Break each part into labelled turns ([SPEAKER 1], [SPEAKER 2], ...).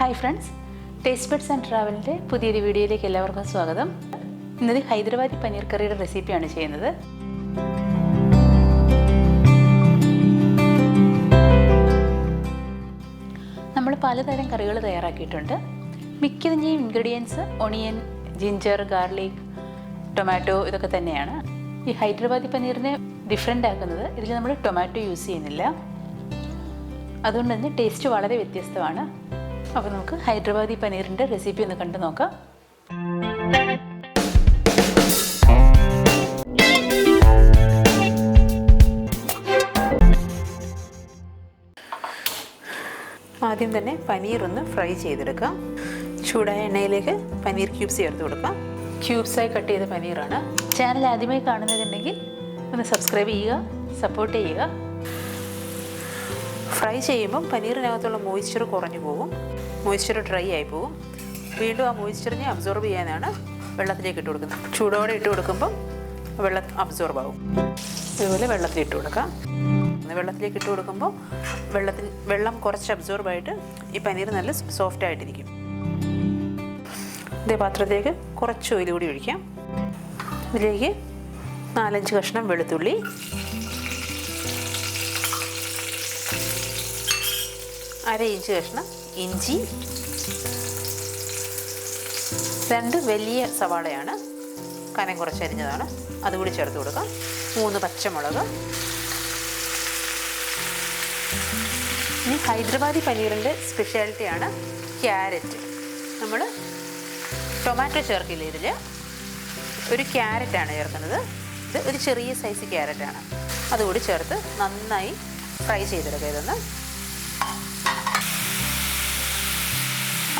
[SPEAKER 1] hi friends taste buds and ട്രാവലിൻ്റെ പുതിയൊരു വീഡിയോയിലേക്ക് എല്ലാവർക്കും സ്വാഗതം ഇന്നത് ഹൈദരാബാദി പനീർ കറിയുടെ റെസിപ്പിയാണ് ചെയ്യുന്നത് നമ്മൾ പലതരം കറികൾ തയ്യാറാക്കിയിട്ടുണ്ട് മിക്കതിൻ്റെയും ingredients onion ginger garlic tomato ഇതൊക്കെ തന്നെയാണ് ഈ ഹൈദരാബാദി പനീറിനെ ഡിഫറെൻ്റ് ആക്കുന്നത് ഇതിൽ നമ്മൾ ടൊമാറ്റോ യൂസ് ചെയ്യുന്നില്ല അതുകൊണ്ട് തന്നെ ടേസ്റ്റ് വളരെ വ്യത്യസ്തമാണ് അപ്പോൾ നമുക്ക് ഹൈദരാബാദി പനീറിൻ്റെ റെസിപ്പി ഒന്ന് കണ്ടു നോക്കാം ആദ്യം തന്നെ പനീർ ഒന്ന് ഫ്രൈ ചെയ്തെടുക്കാം ചൂടായ എണ്ണയിലേക്ക് പനീർ ക്യൂബ്സ് ചേർത്ത് കൊടുക്കാം ക്യൂബ്സായി കട്ട് ചെയ്ത പനീറാണ് ചാനൽ ആദ്യമായി കാണുന്നതുണ്ടെങ്കിൽ ഒന്ന് സബ്സ്ക്രൈബ് ചെയ്യുക സപ്പോർട്ട് ചെയ്യുക ഫ്രൈ ചെയ്യുമ്പം പനീറിനകത്തുള്ള മോയ്സ്ചർ കുറഞ്ഞു പോകും മോയ്സ്ചർ ഡ്രൈ ആയി പോകും വീണ്ടും ആ മോയ്സ്ചറിനെ അബ്സോർബ് ചെയ്യാനാണ് വെള്ളത്തിലേക്ക് ഇട്ട് കൊടുക്കുന്നത് ചൂടോടെ ഇട്ട് കൊടുക്കുമ്പം വെള്ളം അബ്സോർബ് ആവും അതുപോലെ വെള്ളത്തിൽ ഇട്ട് കൊടുക്കാം വെള്ളത്തിലേക്ക് ഇട്ട് കൊടുക്കുമ്പോൾ വെള്ളത്തിൽ വെള്ളം കുറച്ച് അബ്സോർബായിട്ട് ഈ പനീർ നല്ല സോഫ്റ്റ് ആയിട്ടിരിക്കും ഇതേ പാത്രത്തിലേക്ക് കുറച്ച് ഓയിൽ കൂടി ഒഴിക്കാം ഇതിലേക്ക് നാലഞ്ച് കഷ്ണം വെളുത്തുള്ളി അര ഇഞ്ച് കഷ്ണം ഇഞ്ചി രണ്ട് വലിയ സവാളയാണ് കനം അരിഞ്ഞതാണ് അതുകൂടി ചേർത്ത് കൊടുക്കാം മൂന്ന് പച്ചമുളക് ഇനി ഹൈദരാബാദി പനീറിൻ്റെ സ്പെഷ്യാലിറ്റിയാണ് ക്യാരറ്റ് നമ്മൾ ടൊമാറ്റോ ചേർക്കില്ല ഇതിൽ ഒരു ക്യാരറ്റാണ് ചേർക്കുന്നത് ഇത് ഒരു ചെറിയ സൈസ് ക്യാരറ്റാണ് അതുകൂടി ചേർത്ത് നന്നായി ഫ്രൈ ചെയ്തെടുക്കുക ഇതൊന്ന്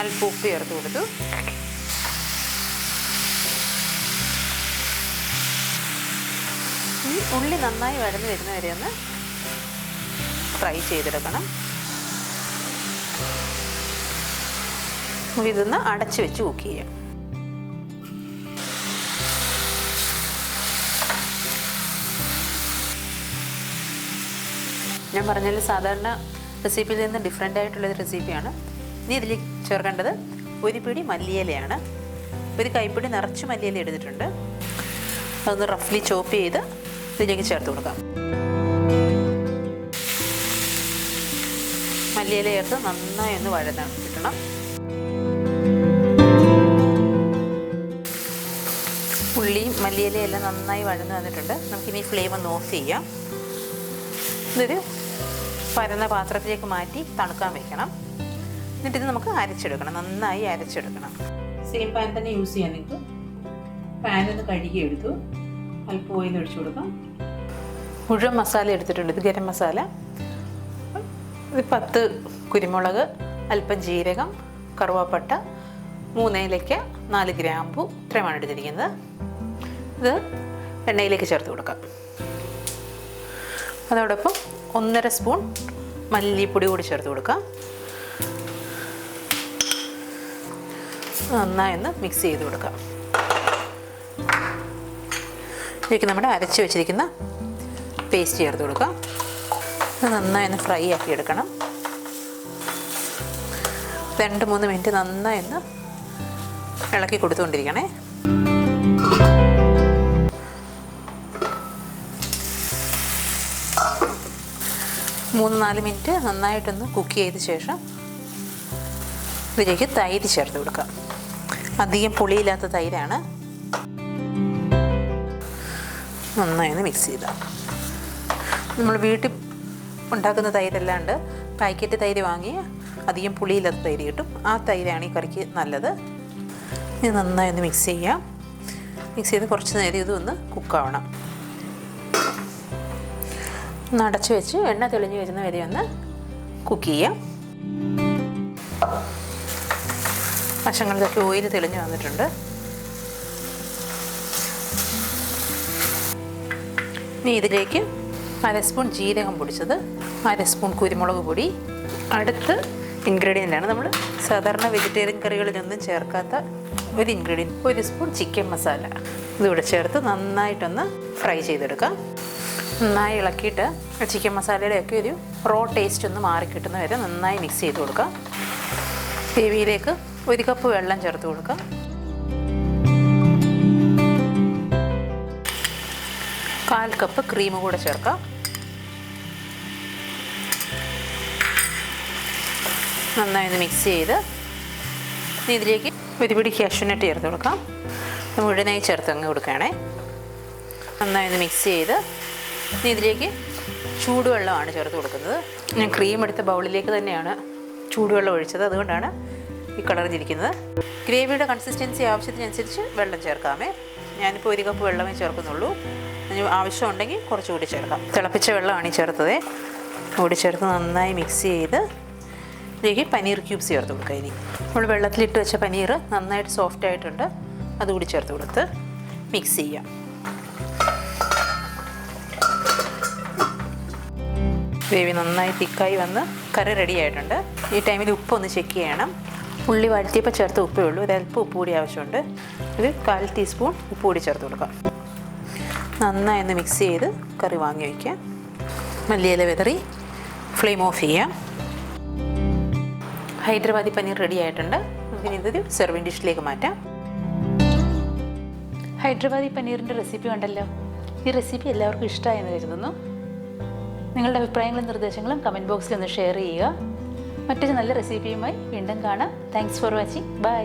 [SPEAKER 1] അല്പം ഉപ്പ് ചേർത്ത് കൊടുത്തു ഈ ഉള്ളി നന്നായി വഴന്ന് വരുന്ന വരെ ഒന്ന് ഫ്രൈ ചെയ്തെടുക്കണം ഇതൊന്ന് അടച്ച് വെച്ച് കുക്ക് ചെയ്യാം ഞാൻ പറഞ്ഞാൽ സാധാരണ റെസിപ്പിയിൽ നിന്ന് ഡിഫറെൻ്റ് ആയിട്ടുള്ളൊരു റെസിപ്പിയാണ് ഇനി ഇതിൽ ചേർക്കേണ്ടത് ഒരു പിടി മല്ലിയിലയാണ് ഒരു കൈപ്പിടി നിറച്ച് മല്ലിയില എടുത്തിട്ടുണ്ട് അതൊന്ന് റഫ്ലി ചോപ്പ് ചെയ്ത് ഇതിലേക്ക് ചേർത്ത് കൊടുക്കാം മല്ലിയില ചേർത്ത് നന്നായി ഒന്ന് വഴന്ന് കിട്ടണം ഉള്ളിയും മല്ലിയിലയും എല്ലാം നന്നായി വഴന്ന് വന്നിട്ടുണ്ട് നമുക്കിനി ഫ്ലെയിം ഒന്ന് ഓഫ് ചെയ്യാം ഇതൊരു പരന്ന പാത്രത്തിലേക്ക് മാറ്റി തണുക്കാൻ വെക്കണം എന്നിട്ട് ഇത് നമുക്ക് അരച്ചെടുക്കണം നന്നായി അരച്ചെടുക്കണം സെയിം പാൻ തന്നെ യൂസ് ചെയ്യാൻ നിങ്ങൾക്ക് പാൻ ഒന്ന് കഴുകി എടുത്തു അല്പം ഓയിൽ ഒഴിച്ചു കൊടുക്കാം മുഴുവൻ മസാല എടുത്തിട്ടുണ്ട് ഇത് ഗരം മസാല ഇത് പത്ത് കുരുമുളക് അല്പം ജീരകം കറുവാപ്പട്ട മൂന്നേലയ്ക്ക നാല് ഗ്രാമ്പു ഇത്രയുമാണ് എടുത്തിരിക്കുന്നത് ഇത് എണ്ണയിലേക്ക് ചേർത്ത് കൊടുക്കാം അതോടൊപ്പം ഒന്നര സ്പൂൺ മല്ലിപ്പൊടി കൂടി ചേർത്ത് കൊടുക്കാം നന്നായൊന്ന് മിക്സ് ചെയ്ത് കൊടുക്കാം ഇതിലേക്ക് നമ്മുടെ അരച്ച് വെച്ചിരിക്കുന്ന പേസ്റ്റ് ചേർത്ത് കൊടുക്കാം നന്നായി ഒന്ന് ഫ്രൈ ആക്കി എടുക്കണം രണ്ട് മൂന്ന് മിനിറ്റ് നന്നായി ഇളക്കി കൊടുത്തുകൊണ്ടിരിക്കണേ മൂന്ന് നാല് മിനിറ്റ് നന്നായിട്ടൊന്ന് കുക്ക് ചെയ്ത ശേഷം ഇതിലേക്ക് തൈര് ചേർത്ത് കൊടുക്കാം അധികം പുളിയില്ലാത്ത തൈരാണ് നന്നായി മിക്സ് ചെയ്ത നമ്മൾ വീട്ടിൽ ഉണ്ടാക്കുന്ന തൈരല്ലാണ്ട് പാക്കറ്റ് തൈര് വാങ്ങി അധികം പുളിയില്ലാത്ത തൈര് കിട്ടും ആ തൈരാണ് ഈ കറിക്ക് നല്ലത് ഇത് നന്നായി ഒന്ന് മിക്സ് ചെയ്യാം മിക്സ് ചെയ്ത് കുറച്ച് നേരം ഇതൊന്ന് കുക്കാവണം ഒന്ന് അടച്ചു വെച്ച് എണ്ണ തെളിഞ്ഞ് വരുന്ന വരെ ഒന്ന് കുക്ക് ചെയ്യാം വശങ്ങളിലൊക്കെ ഓയിൽ തെളിഞ്ഞു വന്നിട്ടുണ്ട് ഇനി ഇതിലേക്ക് അര സ്പൂൺ ജീരകം പൊടിച്ചത് അര സ്പൂൺ കുരുമുളക് പൊടി അടുത്ത ആണ് നമ്മൾ സാധാരണ വെജിറ്റേറിയൻ കറികളിലൊന്നും ചേർക്കാത്ത ഒരു ഇൻഗ്രീഡിയൻറ്റ് ഒരു സ്പൂൺ ചിക്കൻ മസാല ഇതിവിടെ ചേർത്ത് നന്നായിട്ടൊന്ന് ഫ്രൈ ചെയ്തെടുക്കാം നന്നായി ഇളക്കിയിട്ട് ചിക്കൻ മസാലയുടെയൊക്കെ ഒരു റോ ടേസ്റ്റ് ഒന്ന് മാറിക്കിട്ടുന്ന വരെ നന്നായി മിക്സ് ചെയ്ത് കൊടുക്കാം ഗ്രേവിയിലേക്ക് ഒരു കപ്പ് വെള്ളം ചേർത്ത് കൊടുക്കാം കാൽ കപ്പ് ക്രീം കൂടെ ചേർക്കാം നന്നായി ഒന്ന് മിക്സ് ചെയ്ത് ഇതിലേക്ക് ഒരു പിടി കാഷ്യൂനട്ട് ചേർത്ത് കൊടുക്കാം മുഴുവനായി ചേർത്ത് അങ്ങ് കൊടുക്കുകയാണേ നന്നായി ഒന്ന് മിക്സ് ചെയ്ത് ഇതിലേക്ക് ചൂടുവെള്ളമാണ് ചേർത്ത് കൊടുക്കുന്നത് ഞാൻ ക്രീം എടുത്ത ബൗളിലേക്ക് തന്നെയാണ് ചൂടുവെള്ളം ഒഴിച്ചത് അതുകൊണ്ടാണ് ഈ കളറിഞ്ഞിരിക്കുന്നത് ഗ്രേവിയുടെ കൺസിസ്റ്റൻസി ആവശ്യത്തിനനുസരിച്ച് വെള്ളം ചേർക്കാമേ ഞാനിപ്പോൾ ഒരു കപ്പ് വെള്ളമേ ചേർക്കുന്നുള്ളൂ ആവശ്യമുണ്ടെങ്കിൽ കുറച്ചുകൂടി ചേർക്കാം തിളപ്പിച്ച വെള്ളമാണ് ഈ ചേർത്തത് കൂടി ചേർത്ത് നന്നായി മിക്സ് ചെയ്ത് ഇതിലേക്ക് പനീർ ക്യൂബ്സ് ചേർത്ത് കൊടുക്കുക ഇനി നമ്മൾ വെള്ളത്തിലിട്ട് വെച്ച പനീർ നന്നായിട്ട് സോഫ്റ്റ് ആയിട്ടുണ്ട് അതുകൂടി ചേർത്ത് കൊടുത്ത് മിക്സ് ചെയ്യാം ഗ്രേവി നന്നായി തിക്കായി വന്ന് കറി റെഡി ആയിട്ടുണ്ട് ഈ ടൈമിൽ ഉപ്പൊന്ന് ചെക്ക് ചെയ്യണം ഉള്ളി വഴറ്റിയപ്പോൾ ചേർത്ത് ഉപ്പേ ഉള്ളൂ ഇത് അല്പം ഉപ്പ് കൂടി ആവശ്യമുണ്ട് ഒരു കാൽ ടീസ്പൂൺ ഉപ്പ് കൂടി ചേർത്ത് കൊടുക്കാം നന്നായി ഒന്ന് മിക്സ് ചെയ്ത് കറി വാങ്ങി വയ്ക്കുക മല്ലിയില വിതറി ഫ്ലെയിം ഓഫ് ചെയ്യാം ഹൈദരാബാദി പനീർ റെഡി ആയിട്ടുണ്ട് ഇനി ഇതൊരു സെർവിങ് ഡിഷിലേക്ക് മാറ്റാം ഹൈദരാബാദി പനീറിൻ്റെ റെസിപ്പി ഉണ്ടല്ലോ ഈ റെസിപ്പി എല്ലാവർക്കും എന്ന് കരുതുന്നു നിങ്ങളുടെ അഭിപ്രായങ്ങളും നിർദ്ദേശങ്ങളും കമൻറ്റ് ബോക്സിൽ ഒന്ന് ഷെയർ ചെയ്യുക മറ്റൊരു നല്ല റെസിപ്പിയുമായി വീണ്ടും കാണാം താങ്ക്സ് ഫോർ വാച്ചിങ് ബൈ